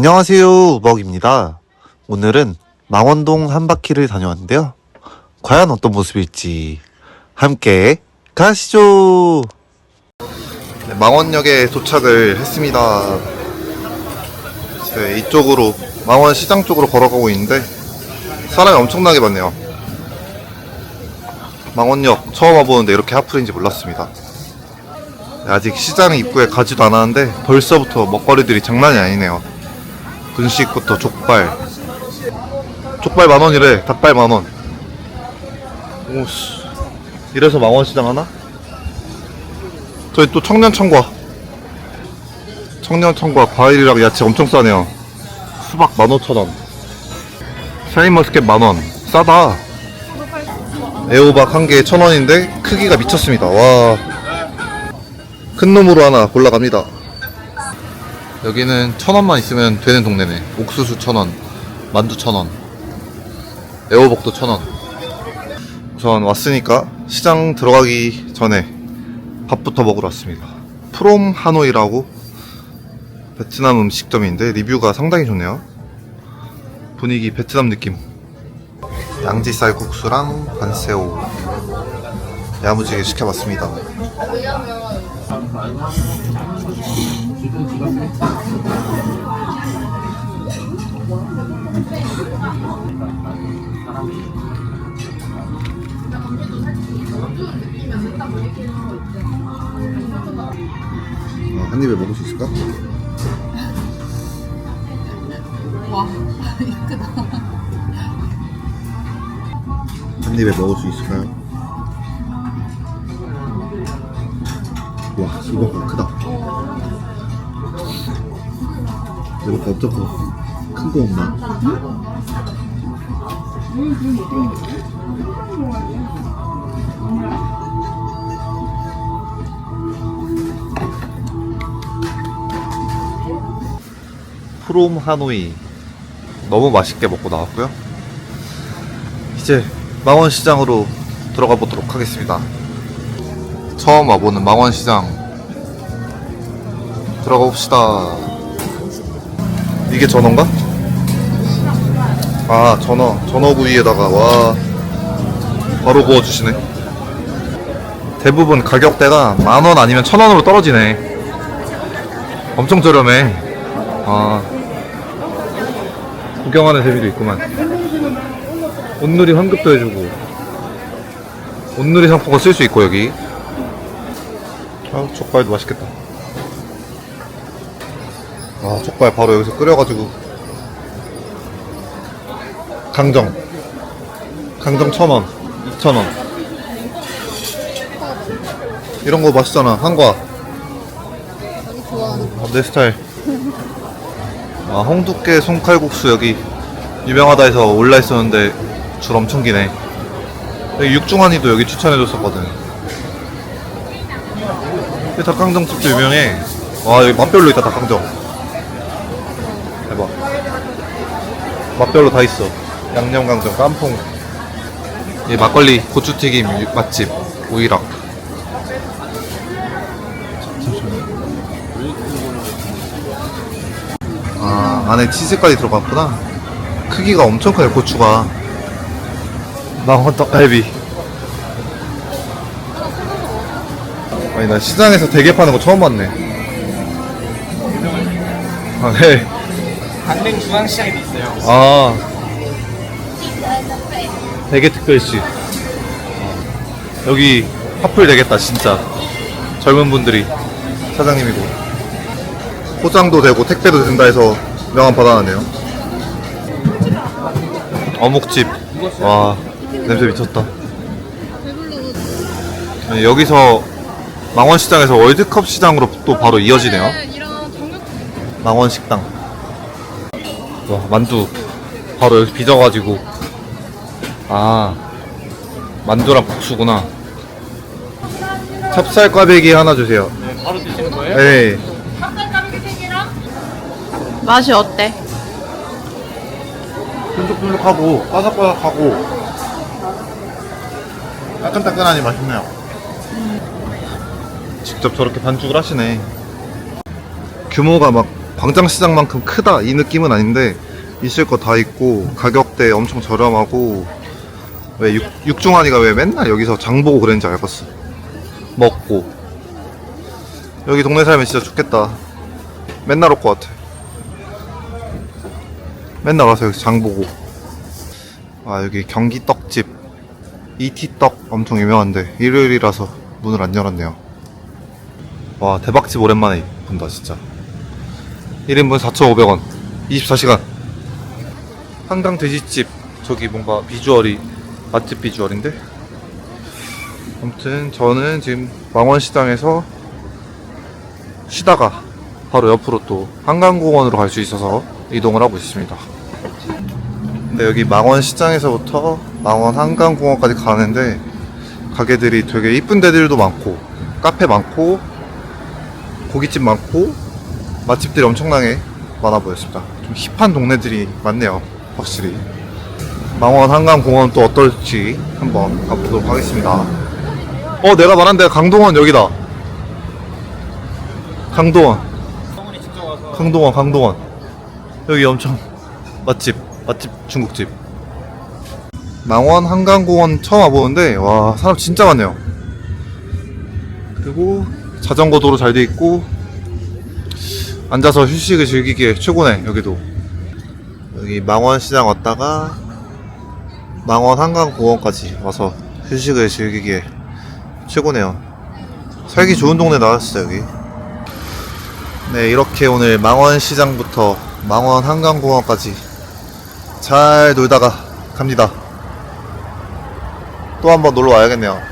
안녕하세요, 우벅입니다. 오늘은 망원동 한 바퀴를 다녀왔는데요. 과연 어떤 모습일지 함께 가시죠. 네, 망원역에 도착을 했습니다. 이제 이쪽으로 망원 시장 쪽으로 걸어가고 있는데 사람이 엄청나게 많네요. 망원역 처음 와보는데 이렇게 하플인지 몰랐습니다. 네, 아직 시장 입구에 가지도 않았는데 벌써부터 먹거리들이 장난이 아니네요. 분식부터 족발. 족발 만 원이래. 닭발 만 원. 오씨. 이래서 망원 시장 하나? 저희 또 청년 청과. 청년 청과 과일이랑 야채 엄청 싸네요. 수박 만 오천 원. 샤인머스켓 만 원. 싸다. 애호박 한 개에 천 원인데 크기가 미쳤습니다. 와. 큰 놈으로 하나 골라갑니다. 여기는 천 원만 있으면 되는 동네네. 옥수수 천 원, 만두 천 원, 애호박도 천 원. 우선 왔으니까 시장 들어가기 전에 밥부터 먹으러 왔습니다. 프롬 하노이라고 베트남 음식점인데 리뷰가 상당히 좋네요. 분위기 베트남 느낌. 양지 쌀국수랑 반새우 야무지게 시켜봤습니다. 어, 한 입에 먹을 수 있을까? 와, 이쁘다. 한 입에 먹을 수 있을까요? 와, 이거 크다. 이거 어쩌고 큰거 없나? 프롬 하노이 너무 맛있게 먹고 나왔고요. 이제 망원시장으로 들어가 보도록 하겠습니다. 처음 와보는 망원시장 들어가 봅시다. 이게 전어인가? 아 전어 전어구이에다가 와 바로 구워주시네. 대부분 가격대가 만원 아니면 천 원으로 떨어지네. 엄청 저렴해. 아 구경하는 재미도 있구만. 온누리 환급도 해주고 온누리 상품권 쓸 수 있고 여기 아 족발도 맛있겠다 아 족발 바로 여기서 끓여가지고. 강정. 강정 천원 이천원. 이런 거 맛있잖아 한과. 어, 내 스타일. 아 홍두깨 손칼국수 여기 유명하다 해서 올라 있었는데 줄 엄청 기네. 여기 육중한이도 여기 추천해줬었거든. 이 닭강정집도 유명해. 와 여기 맛별로 있다 닭강정 대박 맛별로 다 있어. 양념강정 깐풍. 이 막걸리 고추튀김 유- 맛집. 우이락 아 안에 치즈까지 들어갔구나. 크기가 엄청 커요 고추가. 망원 떡갈비. 아니 나 시장에서 대게 파는 거 처음 봤네. 아, 네. 강릉 중앙시장에도 있어요. 아 대게 특별시. 어. 여기 화풀 되겠다 진짜. 젊은 분들이. 사장님이고. 포장도 되고 택배도 된다 해서 명함 받아놨네요. 어묵집. 와 냄새 미쳤다. 아니, 여기서 망원시장에서 월드컵 시장으로 또 바로 이어지네요. 정육 망원식당 와 만두 바로 여기 빚어가지고. 아 만두랑 국수구나. 찹쌀 꽈배기 하나 주세요. 네, 바로 드시는 거예요? 네. 맛이 어때? 쫀득쫀득하고 바삭바삭하고 따끈따끈하니 맛있네요. 직접 저렇게 반죽을 하시네. 규모가 막 광장시장만큼 크다 이 느낌은 아닌데 있을 거 다 있고 가격대 엄청 저렴하고 왜 육, 육중한이가 왜 맨날 여기서 장 보고 그랬는지 알겠어. 먹고. 여기 동네 살면 진짜 좋겠다. 맨날 올 것 같아. 맨날 와서 여기서 장 보고. 아 여기 경기 떡집. 이티떡 엄청 유명한데 일요일이라서 문을 안 열었네요. 와 대박집 오랜만에 본다 진짜 1인분 4,500원. 24시간. 한강 돼지집. 저기 뭔가 비주얼이 맛집 비주얼인데? 아무튼 저는 지금 망원시장에서 쉬다가 바로 옆으로 또 한강공원으로 갈 수 있어서 이동을 하고 있습니다. 근데 여기 망원시장에서부터 망원 한강공원까지 가는데 가게들이 되게 이쁜 데들도 많고 카페 많고 고깃집 많고 맛집들이 엄청나게 많아 보였습니다. 좀 힙한 동네들이 많네요. 확실히. 망원 한강공원 또 어떨지 한번 가보도록 하겠습니다. 어, 내가 말한 데가 강동원 여기다. 강동원. 강동원, 강동원. 여기 엄청 맛집, 맛집 중국집. 망원 한강공원 처음 와보는데, 와, 사람 진짜 많네요. 그리고 자전거 도로 잘 돼 있고, 앉아서 휴식을 즐기기에 최고네, 여기도. 여기 망원시장 왔다가, 망원 한강공원까지 와서 휴식을 즐기기에 최고네요. 살기 좋은 동네 나왔어요, 여기. 네, 이렇게 오늘 망원시장부터 망원 한강공원까지 잘 놀다가 갑니다. 또 한번 놀러 와야겠네요.